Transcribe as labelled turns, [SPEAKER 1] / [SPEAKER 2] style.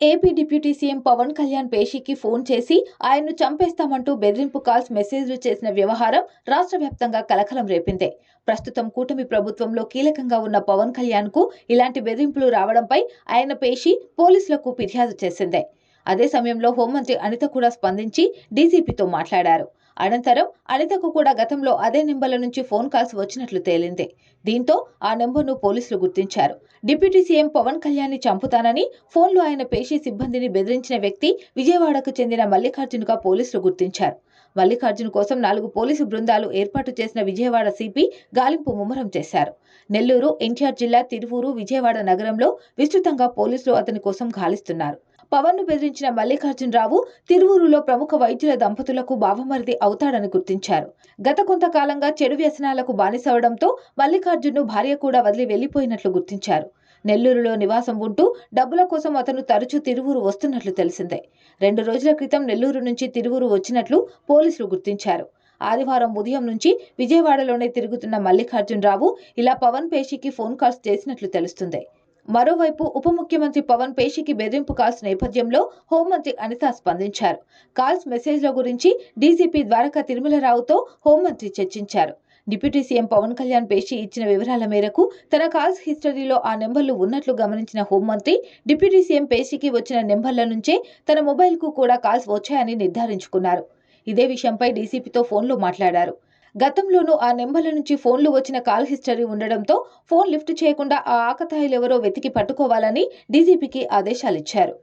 [SPEAKER 1] AP deputy CM Pawan Kalyan పేషీకి phone చేసి ఆయన్ను చంపేస్తామంటూ బెదిరింపు కాల్స్ మెసేజ్లు చేసిన వ్యవహారం రాష్ట్ర వ్యాప్తంగా కలకలం రేపిందే. ప్రస్తుతం కూటమి ప్రభుత్వంలో కీలకంగా ఉన్న పవన్ కళ్యాణ్కు ఇలాంటి బెదిరింపులు రావడంపై ఆయన పేషి పోలీసులకు ఫిర్యాదు చేసిందే. అదే సమయంలో హోంమంత్రి అనిత కూడా స్పందించి డీజీపీతో మాట్లాడారు. అనంతరం అనితకు కూడా గతంలో అదే నెంబర్ల నుంచి ఫోన్ కాల్స్ వచ్చినట్లు తేలింది. దీంతో ఆ నెంబర్ను పోలీసులు గుర్తించారు. డిప్యూటీ సీఎం పవన్ కళ్యాణ్ని చంపుతానని ఫోన్లో ఆయన పేషీ సిబ్బందిని బెదిరించిన వ్యక్తి విజయవాడకు చెందిన మల్లికార్జున్గా పోలీసులు గుర్తించారు. మల్లికార్జున్ కోసం నాలుగు పోలీసు బృందాలు ఏర్పాటు చేసిన విజయవాడ సిపి గాలింపు ముమ్మరం చేశారు. నెల్లూరు ఎన్టీఆర్ జిల్లా తిరువూరు విజయవాడ నగరంలో విస్తృతంగా పోలీసులు అతని కోసం గాలిస్తున్నారు. పవన్ను బెదిరించిన మల్లికార్జునరావు తిరువూరులో ప్రముఖ వైద్యుల దంపతులకు బావమరిది అవుతాడని గుర్తించారు. గత కొంతకాలంగా చెడు వ్యసనాలకు బానిసవడంతో మల్లికార్జున్ను భార్య కూడా వదిలి వెళ్ళిపోయినట్లు గుర్తించారు. నెల్లూరులో నివాసం ఉంటూ డబ్బుల కోసం అతను తరచూ తిరువూరు వస్తున్నట్లు తెలిసిందే. రెండు రోజుల క్రితం నెల్లూరు నుంచి తిరువూరు వచ్చినట్లు పోలీసులు గుర్తించారు. ఆదివారం ఉదయం నుంచి విజయవాడలోనే తిరుగుతున్న మల్లికార్జునరావు ఇలా పవన్ పేషీకి ఫోన్ కాల్స్ చేసినట్లు తెలుస్తుంది. మరోవైపు ఉప ముఖ్యమంత్రి పవన్ పేషికి బెదిరింపు కాల్స్ నేపథ్యంలో హోంమంత్రి అనిత స్పందించారు. కాల్స్ మెసేజ్ల గురించి డీజీపీ ద్వారకా తిరుమలరావుతో హోంమంత్రి చర్చించారు. డిప్యూటీ సీఎం పవన్ కళ్యాణ్ పేషి ఇచ్చిన వివరాల మేరకు తన కాల్స్ హిస్టరీలో ఆ నెంబర్లు ఉన్నట్లు గమనించిన హోంమంత్రి డిప్యూటీ సీఎం పేషికి వచ్చిన నెంబర్ల నుంచే తన మొబైల్కు కూడా కాల్స్ వచ్చాయని నిర్ధారించుకున్నారు. ఇదే విషయంపై డీసీపీతో ఫోన్లో మాట్లాడారు. గతంలోనూ ఆ నెంబర్ల నుంచి ఫోన్లు వచ్చిన కాల్ హిస్టరీ ఉండడంతో ఫోన్ లిఫ్ట్ చేయకుండా ఆ ఆకతాయిలెవరో వెతికి పట్టుకోవాలని డీజీపీకి ఆదేశాలిచ్చారు.